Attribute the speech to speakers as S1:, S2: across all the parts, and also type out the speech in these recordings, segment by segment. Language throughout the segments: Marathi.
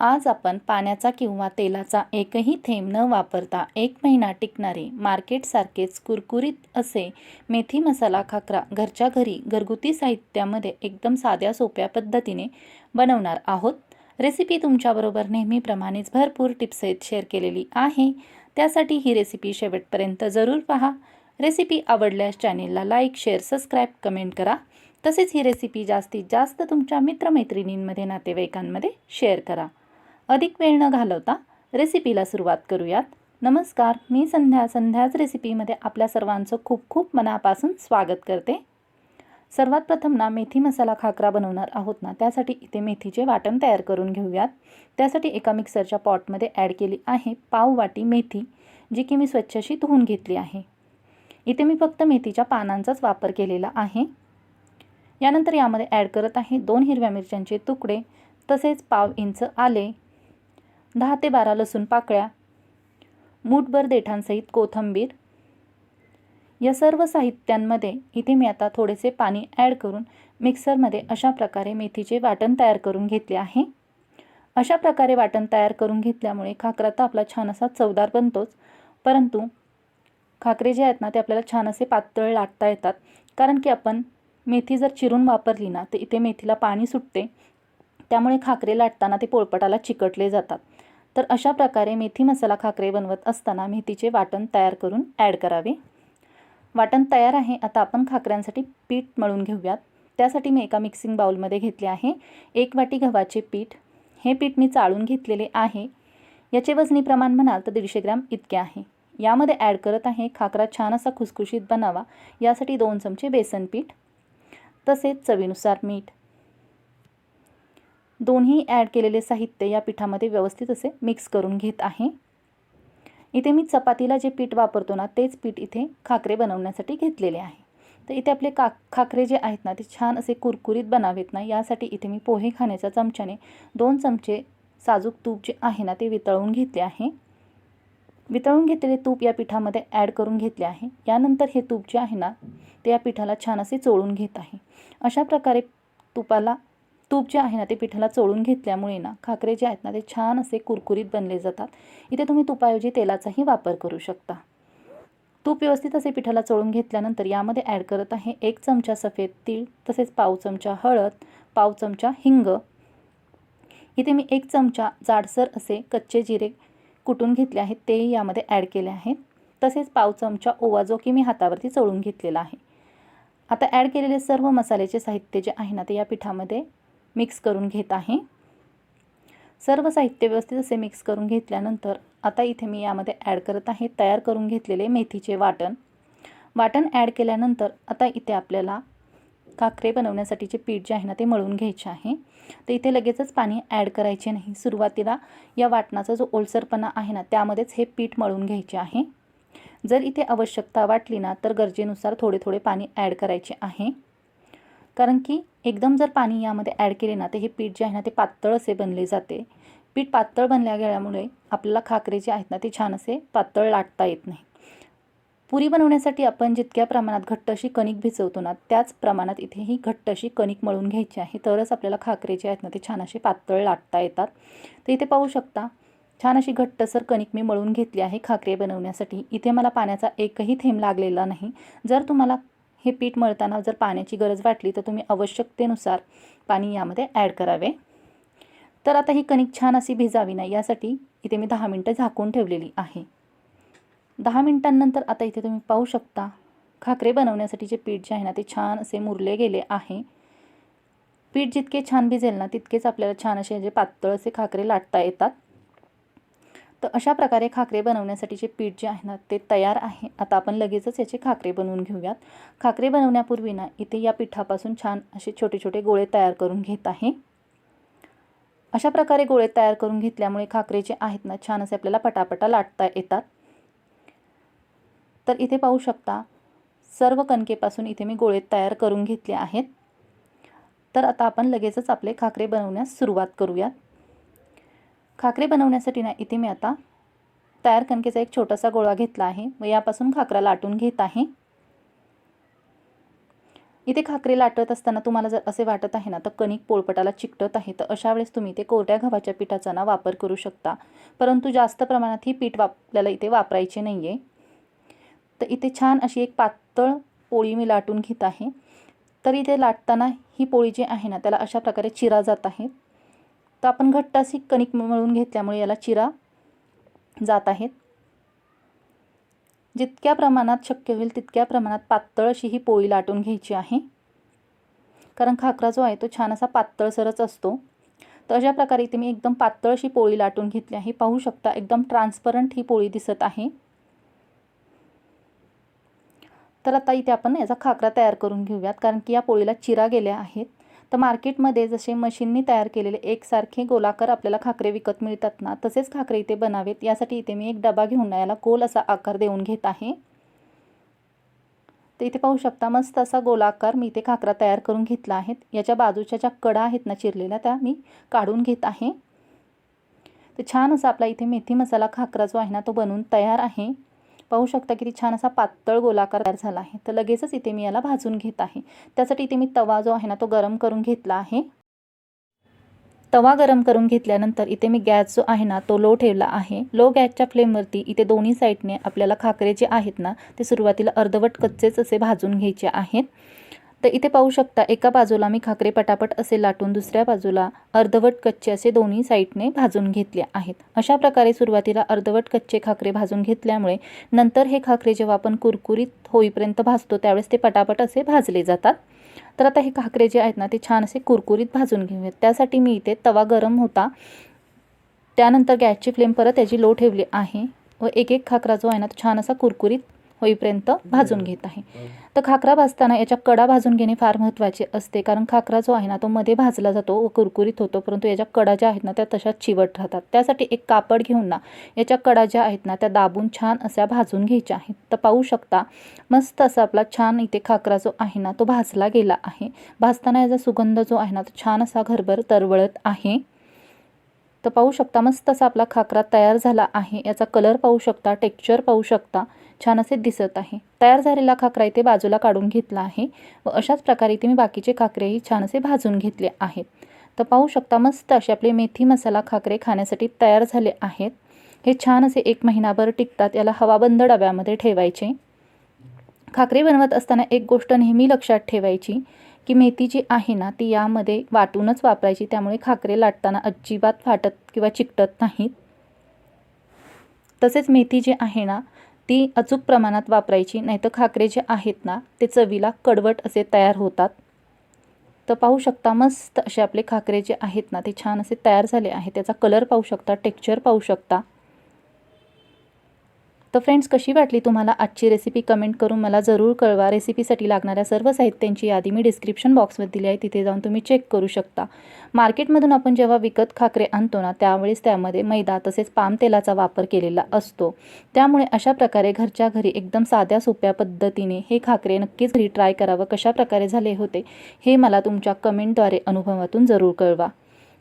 S1: आज आपण पाण्याचा किंवा तेलाचा एकही थेंब न वापरता एक महिना टिकणारे मार्केटसारखेच कुरकुरीत असे मेथी मसाला खाकरा घरच्या घरी घरगुती साहित्यामध्ये एकदम साध्या सोप्या पद्धतीने बनवणार आहोत. रेसिपी तुमच्याबरोबर नेहमीप्रमाणेच भरपूर टिप्सहित शेअर केलेली आहे. त्यासाठी ही रेसिपी शेवटपर्यंत जरूर पहा. रेसिपी आवडल्यास चॅनेलला लाईक शेअर सबस्क्राईब कमेंट करा. तसेच ही रेसिपी जास्तीत जास्त तुमच्या मित्रमैत्रिणींमध्ये नातेवाईकांमध्ये शेअर करा. अधिक वेळ न घालवता रेसिपीला सुरुवात करूयात. नमस्कार मी संध्या. संध्याच रेसिपीमध्ये आपल्या सर्वांचं खूप खूप मनापासून स्वागत करते. सर्वात प्रथम ना मेथी मसाला खाकरा बनवणार आहोत ना त्यासाठी इथे मेथीचे वाटण तयार करून घेऊयात. त्यासाठी एका मिक्सरच्या पॉटमध्ये ॲड केली आहे पाव वाटी मेथी जी की मी स्वच्छ अशी धुवून घेतली आहे. इथे मी फक्त मेथीच्या पानांचाच वापर केलेला आहे. यानंतर यामध्ये ॲड करत आहे दोन हिरव्या मिरच्यांचे तुकडे तसेच पाव इंच आले दहा ते बारा लसूण पाकळ्या मूठभर देठांसहित कोथंबीर. या सर्व साहित्यांमध्ये इथे मी आता थोडेसे पाणी ॲड करून मिक्सरमध्ये अशा प्रकारे मेथीचे वाटण तयार करून घेतले आहे. अशा प्रकारे वाटण तयार करून घेतल्यामुळे खाकरा तर आपला छान असा चवदार बनतोच परंतु खाकरे जे आहेत ना ते आपल्याला छान असे पातळ लाटता येतात. कारण की आपण मेथी जर चिरून वापरली ना तर इथे मेथीला पाणी सुटते. त्यामुळे खाकरे लाटताना ते पोळपटाला चिकटले जातात. तर अशा प्रकारे मेथी मसाला खाकरे बनवत असताना मेथीचे वाटण तयार करून ॲड करावे. वाटण तयार आहे आता आपण खाकऱ्यांसाठी पीठ मळून घेऊयात. त्यासाठी मी एका मिक्सिंग बाउलमध्ये घेतले आहे. एक वाटी गव्हाचे पीठ. हे पीठ मी चाळून घेतलेले आहे. याचे वजनी प्रमाण म्हणाल तर दीडशे ग्रॅम इतके आहे. यामध्ये ॲड करत आहे खाकरा छान असा खुसखुशीत बनावा. यासाठी दोन चमचे बेसन पीठ. तसेच चवीनुसार मीठ. दोन्ही ॲड केलेले साहित्य या पिठामध्ये व्यवस्थित असे मिक्स करून घेत आहे. इथे मी चपातीला जे पीठ वापरतो ना तेच पीठ इथे खाकरे बनवण्यासाठी घेतलेले आहे. तर इथे आपले का खाकरे जे आहेत ना ते छान असे कुरकुरीत बनावेत ना यासाठी इथे मी पोहे खाण्याच्या चमच्याने दोन चमचे साजूक तूप जे आहे ना ते वितळून घेतले आहे. वितळून घेतलेले तूप या पिठामध्ये ॲड करून घेतले आहे. यानंतर हे तूप जे आहे ना ते या पिठाला छान असे चोळून घेत आहे. अशा प्रकारे तुपाला तूप जे आहे ना ते पिठाला चोळून घेतल्यामुळे ना खाकरे जे आहेत ना ते छान असे कुरकुरीत बनले जातात. इथे तुम्ही तुपाऐवजी तेलाचाही वापर करू शकता. तूप व्यवस्थित असे पिठाला चोळून घेतल्यानंतर यामध्ये ॲड करत आहे एक चमचा सफेद तीळ तसेच पाव चमचा हळद पाव चमचा हिंग. इथे मी एक चमचा जाडसर असे कच्चे जिरे कुटून घेतले आहेत तेही यामध्ये ॲड केले आहेत तसेच पाव चमचा ओवा जो की मी हातावरती चोळून घेतलेला आहे. आता ॲड केलेले सर्व मसाल्याचे साहित्य जे आहे ना ते या पिठामध्ये मिक्स करून घेत आहे. सर्व साहित्य व्यवस्थित असे मिक्स करून घेतल्यानंतर आता इथे मी यामध्ये ॲड करत आहे. तयार करून घेतलेले मेथीचे वाटण. वाटण ॲड केल्यानंतर आता इथे आपल्याला काकरे बनवण्यासाठीचे पीठ जे आहे ना ते मळून घ्यायचे आहे. तर इथे लगेचच पाणी ॲड करायचे नाही. सुरुवातीला या वाटणाचा जो ओलसरपणा आहे ना त्यामध्येच हे पीठ मळून घ्यायचे आहे. जर इथे आवश्यकता वाटली ना तर गरजेनुसार थोडे थोडे पाणी ॲड करायचे आहे. कारण की एकदम जर पाणी यामध्ये ॲड केले ना तर हे पीठ जे आहे ना ते पातळ असे बनले जाते. पीठ पातळ बनल्या गेल्यामुळे आपल्याला खाकरे जे आहेत ना ते छान असे पातळ लाटता येत नाही. पुरी बनवण्यासाठी आपण जितक्या प्रमाणात घट्ट अशी कणिक भिजवतो ना त्याच प्रमाणात इथेही घट्ट अशी कणिक मळून घ्यायची आहे. तरच आपल्याला खाकरे जे आहेत ना ते छान असे पातळ लाटता येतात. तर इथे पाहू शकता छान अशी घट्टसर कणिक मी मळून घेतली आहे खाकरे बनवण्यासाठी. इथे मला पाण्याचा एकही थेंब लागलेला नाही. जर तुम्हाला हे पीठ मळताना जर पाण्याची गरज वाटली तर तुम्ही आवश्यकतेनुसार पाणी यामध्ये ॲड करावे. तर आता ही कणिक छान अशी भिजावी नाही यासाठी इथे मी दहा मिनटं झाकून ठेवलेली आहे. दहा मिनटांनंतर आता इथे तुम्ही पाहू शकता खाकरे बनवण्यासाठी जे पीठ जे आहे ना ते छान असे मुरले गेले आहे. पीठ जितके छान भिजेल ना तितकेच आपल्याला छान असे जे पातळ असे खाकरे लाटता येतात. तर अशा प्रकारे खाकरे बनवण्यासाठीचे पीठ जे आहे ना ते तयार आहे. आता आपण लगेचच याचे खाकरे बनवून घेऊयात. खाकरे बनवण्यापूर्वी ना इथे या पिठापासून छान असे छोटे छोटे गोळे तयार करून घेत आहे. अशा प्रकारे गोळे तयार करून घेतल्यामुळे खाकरे जे आहेत ना छान असे आपल्याला पटापटा लाटता येतात. तर इथे पाहू शकता सर्व कणकेपासून इथे मी गोळे तयार करून घेतले आहेत. तर आता आपण लगेचच आपले खाकरे बनवण्यास सुरुवात करूयात. खाकरे बनवण्यासाठी ना इथे मी आता तयार कणकेचा एक छोटासा गोळा घेतला आहे. व यापासून खाकरा लाटून घेत आहे. इथे खाकरे लाटत असताना तुम्हाला जर असे वाटत आहे ना तर कणिक पोळपटाला चिकटत आहे. तर अशा वेळेस तुम्ही ते कोरड्या गव्हाच्या पिठाचा ना वापर करू शकता. परंतु जास्त प्रमाणात ही पीठ वाप आपल्याला इथे वापरायचे नाही आहे तर इथे छान अशी एक पातळ पोळी मी लाटून घेत आहे. तर इथे लाटताना ही पोळी जी आहे ना त्याला अशा प्रकारे चिरा जात आहे. तर आपण घट्ट अशी कणिक मळून घेतल्यामुळे याला चिरा जात आहेत. जितक्या प्रमाणात शक्य होईल तितक्या प्रमाणात पातळ अशी ही पोळी लाटून घ्यायची आहे. कारण खाकरा जो आहे तो छान असा पातळसरच असतो. तर अशा प्रकारे इथे मी एकदम पातळ अशी पोळी लाटून घेतली आहे. पाहू शकता एकदम ट्रान्सपरंट ही पोळी दिसत आहे. तर आता इथे आपण याचा खाकरा तयार करून घेऊयात. कारण की या पोळीला चिरा गेल्या आहेत. तर मार्केटमध्ये जसे मशीननी तयार केलेले एकसारखे गोलाकार आपल्याला खाकरे विकत मिळतात ना तसेच खाकरे इथे बनावेत. यासाठी इथे मी एक डबा घेऊन याला गोल असा आकार देऊन घेत आहे. तर इथे पाहू शकता मस्त असा गोलाकार मी इथे खाकरा तयार करून घेतला आहे. याच्या बाजूच्या ज्या कडा आहेत ना चिरलेल्या त्या मी काढून घेत आहे. तर छान असा आपला इथे मेथी मसाला खाकरा जो आहे ना तो बनवून तयार आहे. पाहू शकता किती छान असा पातळ गोलाकार तयार झाला आहे. तर लगेचच इथे मी याला भाजून घेत आहे. त्यासाठी इथे मी तवा जो आहे ना तो गरम करून घेतला आहे. तवा गरम करून घेतल्यानंतर इथे मी गॅस जो आहे ना तो लो ठेवला आहे. लो गॅसच्या फ्लेमवरती इथे दोन्ही साईडने आपल्याला खाकरे जे आहेत ना ते सुरुवातीला अर्धवट कच्चेच असे भाजून घ्यायचे आहेत. तर इथे पाहू शकता एका बाजूला मी खाकरे पटापट असे लाटून दुसऱ्या बाजूला अर्धवट कच्चे असे दोन्ही साईडने भाजून घेतले आहेत. अशा प्रकारे सुरुवातीला अर्धवट कच्चे खाकरे भाजून घेतल्यामुळे नंतर हे खाकरे जेव्हा आपण कुरकुरीत होईपर्यंत भाजतो त्यावेळेस ते पटापट असे भाजले जातात. तर आता हे खाकरे जे आहेत ना ते छान असे कुरकुरीत भाजून घेऊयात. त्यासाठी मी इथे तवा गरम होता. त्यानंतर गॅसची फ्लेम परत याची लो ठेवली आहे. व एक एक खाकरा जो आहे ना तो छान असा कुरकुरीत होईपर्यंत भाजून घेत आहे. तर खाकरा भाजताना याच्या कडा भाजून घेणे फार महत्त्वाचे असते. कारण खाकरा जो आहे ना तो मध्ये भाजला जातो व कुरकुरीत होतो परंतु याच्या कडा ज्या आहेत ना त्या तशाच चिवट राहतात. त्यासाठी एक कापड घेऊन ना याच्या कडा ज्या आहेत ना त्या दाबून छान अशा भाजून घ्यायच्या आहेत. तर पाहू शकता मस्त असा आपला छान इथे खाकरा जो आहे ना तो भाजला गेला आहे. भाजताना याचा सुगंध जो आहे ना तो छान असा घरभर तरवळत आहे. तर पाहू शकता मस्त असा आपला खाकरा तयार झाला आहे. याचा कलर पाहू शकता टेक्स्चर पाहू शकता. छान असे दिसत आहे. तयार झालेला खाकरा इथे बाजूला काढून घेतला आहे व अशाच प्रकारे इथे मी बाकीचे खाकरेही छान असे भाजून घेतले आहेत. तर पाहू शकता मस्त असे आपले मेथी मसाला खाकरे खाण्यासाठी तयार झाले आहेत. हे छान असे एक महिनाभर टिकतात याला हवाबंद डब्यामध्ये ठेवायचे. खाकरे बनवत असताना एक गोष्ट नेहमी लक्षात ठेवायची की मेथी जी आहे ना ती यामध्ये वाटूनच वापरायची त्यामुळे खाकरे लाटताना अजिबात फाटत किंवा चिकटत नाहीत. तसेच मेथी जी आहे ना ती अचूक प्रमाणात वापरायची नाहीतर खाकरे जे आहेत ना ते चवीला कडवट असे तयार होतात. तर पाहू शकता मस्त असे आपले खाकरे जे आहेत ना ते छान असे तयार झाले आहे. त्याचा कलर पाहू शकता टेक्स्चर पाहू शकता. तर फ्रेंड्स कशी वाटली तुम्हाला आजची रेसिपी कमेंट करून मला जरूर कळवा. रेसिपीसाठी लागणाऱ्या सर्व साहित्यांची यादी मी डिस्क्रिप्शन बॉक्समध्ये दिली आहे. तिथे जाऊन तुम्ही चेक करू शकता. मार्केटमधून आपण जेव्हा विकत खाकरे आणतो ना त्यावेळेस त्यामध्ये मैदा तसेच पाम तेलाचा वापर केलेला असतो. त्यामुळे अशा प्रकारे घरच्या घरी एकदम साध्या सोप्या पद्धतीने हे खाकरे नक्कीच घरी ट्राय करावं. कशा प्रकारे झाले होते हे मला तुमच्या कमेंटद्वारे अनुभवातून जरूर कळवा.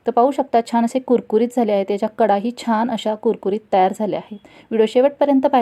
S1: तर पाहू शकता छान असे कुरकुरीत झाले आहेत. त्याच्या कडाही छान अशा कुरकुरीत तयार झाल्या आहेत. व्हिडिओ शेवटपर्यंत पाहिजे